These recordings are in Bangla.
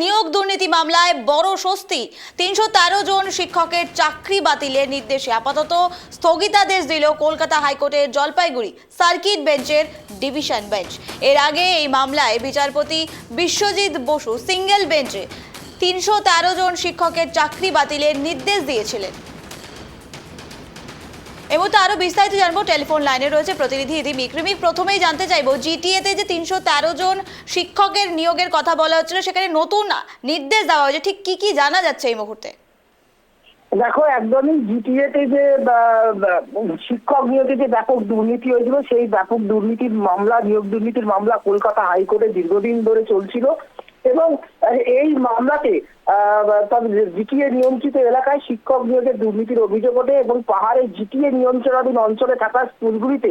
নিয়োগ দুর্নীতি মামলায় বড় স্বস্তি। তিনশো তেরো জন শিক্ষকের চাকরি বাতিলের নির্দেশে আপাতত স্থগিতাদেশ দিল কলকাতা হাইকোর্টের জলপাইগুড়ি সার্কিট বেঞ্চের ডিভিশন বেঞ্চ। এর আগে এই মামলায় বিচারপতি বিশ্বজিৎ বসু সিঙ্গেল বেঞ্চে তিনশো তেরো জন শিক্ষকের চাকরি বাতিলের নির্দেশ দিয়েছিলেন। মুহূর্তে আরও বিস্তারিত জানব। টেলিফোন লাইনে রয়েছে প্রতিনিধি ইদি মিক্রিমিক প্রথমেই জানতে চাইব জিটিএ তে যে তিনশো তেরো জন শিক্ষকের নিয়োগের কথা বলা হচ্ছিল, সেখানে নতুন নির্দেশ দেওয়া হয়েছে। ঠিক কি কি জানা যাচ্ছে এই মুহূর্তে? দেখো, একদমই জিটিএতে যে শিক্ষক নিয়োগে যে ব্যাপক দুর্নীতি হয়েছিল, সেই ব্যাপক দুর্নীতির মামলা, নিয়োগ দুর্নীতির মামলা কলকাতা হাইকোর্টে দীর্ঘদিন ধরে চলছিল। এবং এই মামলাতে জিটিএ নিয়ন্ত্রিত এলাকায় শিক্ষক নিয়োগের দুর্নীতির অভিযোগ ওঠে এবং পাহাড়ে জিটিএ নিয়ন্ত্রণাধীন অঞ্চলে থাকা স্কুলগুলিতে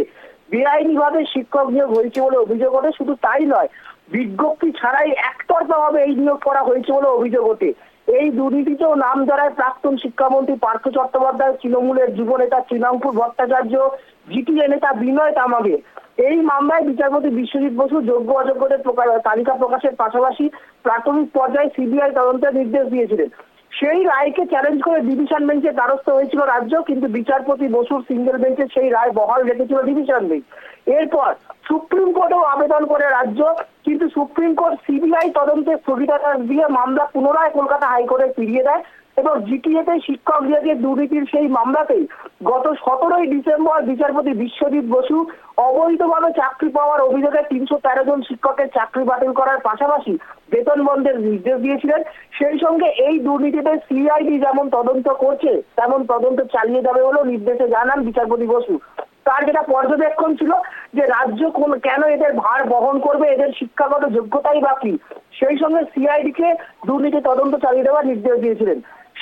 বেআইনিভাবে শিক্ষক নিয়োগ হয়েছে বলে অভিযোগ ওঠে। শুধু তাই নয়, বিজ্ঞপ্তি ছাড়াই একতরফাভাবে এই নিয়োগ করা হয়েছে বলে অভিযোগ ওঠে। এই দুর্নীতিতেও নাম ধরায় প্রাক্তন শিক্ষামন্ত্রী পার্থ চট্টোপাধ্যায়, তৃণমূলের যুব নেতা তৃণাঙ্কুর ভট্টাচার্য, জিটিএ নেতা বিনয় তামাগে এই মামলায় বিচারপতি বিশ্বজিৎ বসু যোগ্য অযোগ্যদের তালিকা প্রকাশের পাশাপাশি প্রাথমিক পর্যায়ে সিবিআই তদন্তের নির্দেশ দিয়েছিলেন। সেই রায়কে চ্যালেঞ্জ করে ডিভিশন বেঞ্চে দ্বারস্থ হয়েছিল রাজ্য, কিন্তু বিচারপতি বসুর সিঙ্গেল বেঞ্চে সেই রায় বহাল রেখেছিল ডিভিশন বেঞ্চ এরপর সুপ্রিম কোর্টেও আবেদন করে রাজ্য, কিন্তু সুপ্রিম কোর্ট সিবিআই তদন্তে স্থগিতাদেশ দিয়ে মামলা পুনরায় কলকাতা হাইকোর্টে ফিরিয়ে দেয়। এবং জিটিএতে শিক্ষক নিয়োগের দুর্নীতির সেই মামলাতেই গত সতেরোই ডিসেম্বর বিচারপতি বিশ্বজিৎ বসু অবৈধভাবে চাকরি পাওয়ার অভিযোগে তিনশো তেরো জন শিক্ষকের চাকরি বাতিল করার পাশাপাশি বেতন বন্ধের নির্দেশ দিয়েছিলেন। সেই সঙ্গে এই দুর্নীতিতে সিআইডি যেমন তদন্ত করছে, তেমন তদন্ত চালিয়ে যাবে বলেও নির্দেশে জানান বিচারপতি বসু। তার যেটা পর্যবেক্ষণ ছিল যে রাজ্য কোন কেন এদের ভার বহন করবে, এদের শিক্ষাগত যোগ্যতাই বাকি সেই সঙ্গে সিআইডি কে দুর্নীতি তদন্ত চালিয়ে দেওয়ার নির্দেশ দিয়েছিলেন।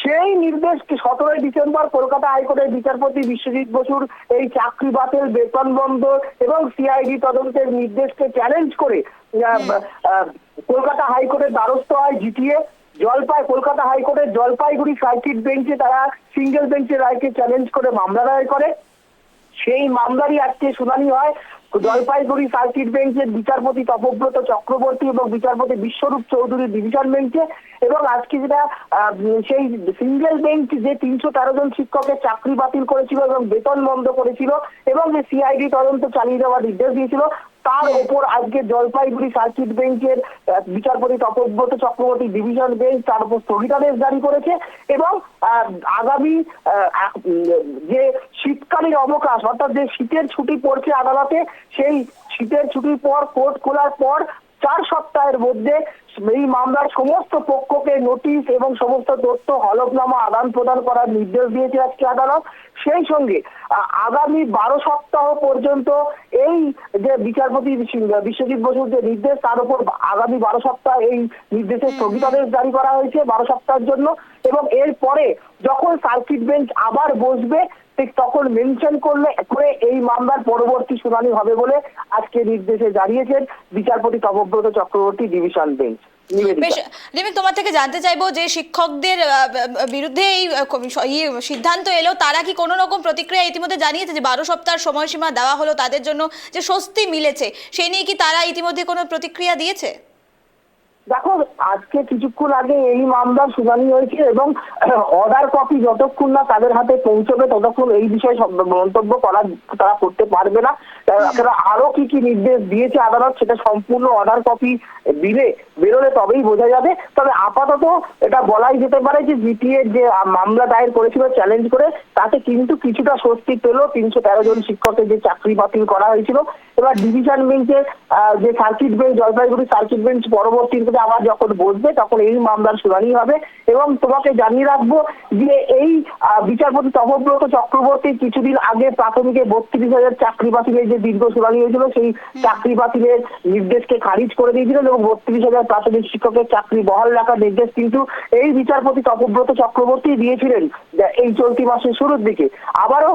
সেই নির্দেশকে সতেরোই ডিসেম্বর কলকাতা হাইকোর্টের বিচারপতি বিশ্বজিৎ বসুর এই চাকরি বাতিল বেতন বন্ধ এবং সিআইডি তদন্তের নির্দেশকে চ্যালেঞ্জ করে কলকাতা হাইকোর্টের দ্বারস্থ হয় জিটিএ। জলপাই কলকাতা হাইকোর্টের জলপাইগুড়ি সার্কিট বেঞ্চে তারা সিঙ্গেল বেঞ্চের রায়কে চ্যালেঞ্জ করে মামলা দায়ের করে। সেই মামলারই আজকে শুনানি হয়। জলপাইগুড়ি সার্কিট বেঞ্চের বিচারপতি তপব্রত চক্রবর্তী এবং বিচারপতি বিশ্বরূপ চৌধুরী ডিভিশন বেঞ্চে এবং আজকে যেটা সেই সিঙ্গেল বেঞ্চ যে তিনশো তেরো জন শিক্ষকের চাকরি বাতিল করেছিল এবং বেতন বন্ধ করেছিল এবং যে সিআইডি তদন্ত চালিয়ে দেওয়ার নির্দেশ দিয়েছিল তার উপর আজকে জলপাইগুড়ি সার্কিট বেঞ্চের বিচারপতি তপব্রত চক্রবর্তী ডিভিশন বেঞ্চ তার উপর স্থগিতাদেশ জারি করেছে এবং আগামী যে শীতকালীন অবকাশ অর্থাৎ যে শীতের ছুটি পড়ছে আদালতে সেই শীতের ছুটির পর কোর্ট খোলার পর চার সপ্তাহের মধ্যে এই মামলার সমস্ত পক্ষকে নোটিশ এবং সমস্ত তথ্য হলফনামা আদান প্রদান করার নির্দেশ দিয়েছে আজকে আদালত। সেই সঙ্গে আগামী বারো সপ্তাহ পর্যন্ত এই যে বিচারপতি বিশ্বজিৎ বসুর যে নির্দেশ, তার উপর আগামী বারো সপ্তাহ এই নির্দেশের স্থগিতাদেশ জারি করা হয়েছে বারো সপ্তাহের জন্য। এবং এরপরে যখন সার্কিট বেঞ্চ আবার বসবে ঠিক তখন মেনশন করলে করে এই মামলার পরবর্তী শুনানি হবে বলে আজকে নির্দেশে জানিয়েছেন বিচারপতি তপব্রত চক্রবর্তী ডিভিশন বেঞ্চ বেশ রিমিক তোমার থেকে জানতে চাইব যে শিক্ষকদের বিরুদ্ধে এই ইয়ে, সিদ্ধান্ত এলো তারা কি কোনো রকম প্রতিক্রিয়া ইতিমধ্যে জানিয়েছে যে বারো সপ্তাহ সময়সীমা দেওয়া হলো তাদের জন্য যে স্বস্তি মিলেছে সেই নিয়ে কি তারা ইতিমধ্যে কোনো প্রতিক্রিয়া দিয়েছে? দেখো আজকে কিছুক্ষণ আগে এই মামলার শুনানি হয়েছে এবং অর্ডার কপি যতক্ষণ না তাদের হাতে পৌঁছবে ততক্ষণ এই বিষয়ে মন্তব্য করা তারা করতে পারবে না। তারা আরও কি কি নির্দেশ দিয়েছে আদালত সেটা সম্পূর্ণ অর্ডার কপি দিলে বেরোলে তবেই বোঝা যাবে। তবে আপাতত এটা বলাই যেতে পারে যে জিটিএ যে মামলা দায়ের করেছিল চ্যালেঞ্জ করে তাতে কিন্তু কিছুটা স্বস্তি পেল। তিনশো তেরো জন শিক্ষকের যে চাকরি বাতিল করা হয়েছিল। এবার ডিভিশন বেঞ্চে যে circuit bench Jalpaiguri circuit bench পরবর্তীতে আবার যখন বসবে তখন এই মামলার শুনানি হবে এবং তোমাকে জানিয়ে রাখব যে এই বিচারপতি তপব্রত চক্রবর্তী কিছুদিন আগে প্রাথমিকে বত্রিশ হাজার চাকরি বাতিলের যে দীর্ঘ শুনানি হয়েছিল সেই চাকরি বাতিলের নির্দেশকে খারিজ করে দিয়েছিলেন এবং বত্রিশ হাজার প্রাথমিক শিক্ষকের চাকরি বহাল রাখার নির্দেশ কিন্তু এই বিচারপতি তপব্রত চক্রবর্তী দিয়েছিলেন এই চলতি মাসের শুরুর দিকে। আবারও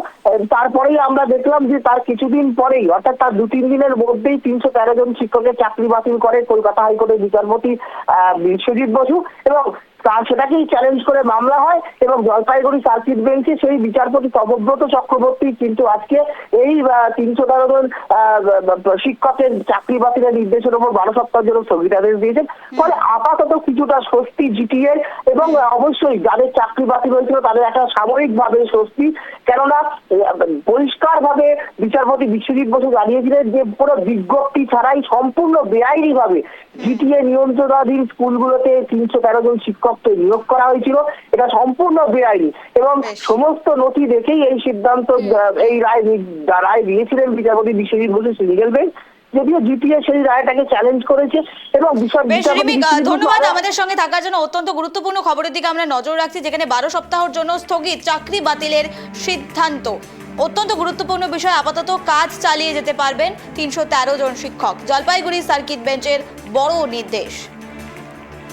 তারপরেই আমরা দেখলাম যে তার কিছুদিন পরেই, অর্থাৎ তার দু তিন দিনের মধ্যেই তিনশো তেরো জন শিক্ষকের চাকরি বাতিল করে কলকাতা হাইকোর্টের বিচারপতি বিশ্বজিৎ বসু এবং তা সেটাকেই চ্যালেঞ্জ করে মামলা হয় এবং জলপাইগুড়ি সার্কিট বেঞ্চে সেই বিচারপতি তবব্রত চক্রবর্তী কিন্তু আজকে এই তিনশো তেরো জন শিক্ষকের চাকরি বাতিলের নির্দেশের উপর বারো সপ্তাহের জন্য স্থগিতাদেশ দিয়েছেন। ফলে আপাতত কিছুটা স্বস্তি জিটিএ এবং অবশ্যই যাদের চাকরি বাতিল হয়েছিল তাদের একটা সাময়িকভাবে স্বস্তি। কেননা পরিষ্কার ভাবে বিচারপতি বিশ্বজিৎ বসু জানিয়েছিলেন যে পুরো বিজ্ঞপ্তি ছাড়াই সম্পূর্ণ বেআইনি ভাবে জিটিএ নিয়ন্ত্রণাধীন স্কুলগুলোতে তিনশো তেরো জন শিক্ষককে নিয়োগ করা হয়েছিল এটা সম্পূর্ণ বেআইনি। এবং সমস্ত নথি দেখেই এই সিদ্ধান্ত এই রায় রায় দিয়েছিলেন বিচারপতি বিশ্বজিৎ বসু সিঙ্গেল বেঞ্চ যদিও জিটিএ সেই রায়টাকে চ্যালেঞ্জ করেছে এবং ধন্যবাদ আমাদের সঙ্গে থাকার জন্য। অত্যন্ত গুরুত্বপূর্ণ খবরের দিকে আমরা নজর রাখছি যেখানে বারো সপ্তাহের জন্য স্থগিত চাকরি বাতিলের সিদ্ধান্ত। অত্যন্ত গুরুত্বপূর্ণ বিষয় আপাতত কাজ চালিয়ে যেতে পারবেন তিনশো তেরো জন শিক্ষক। জলপাইগুড়ি সার্কিট বেঞ্চের বড় নির্দেশ।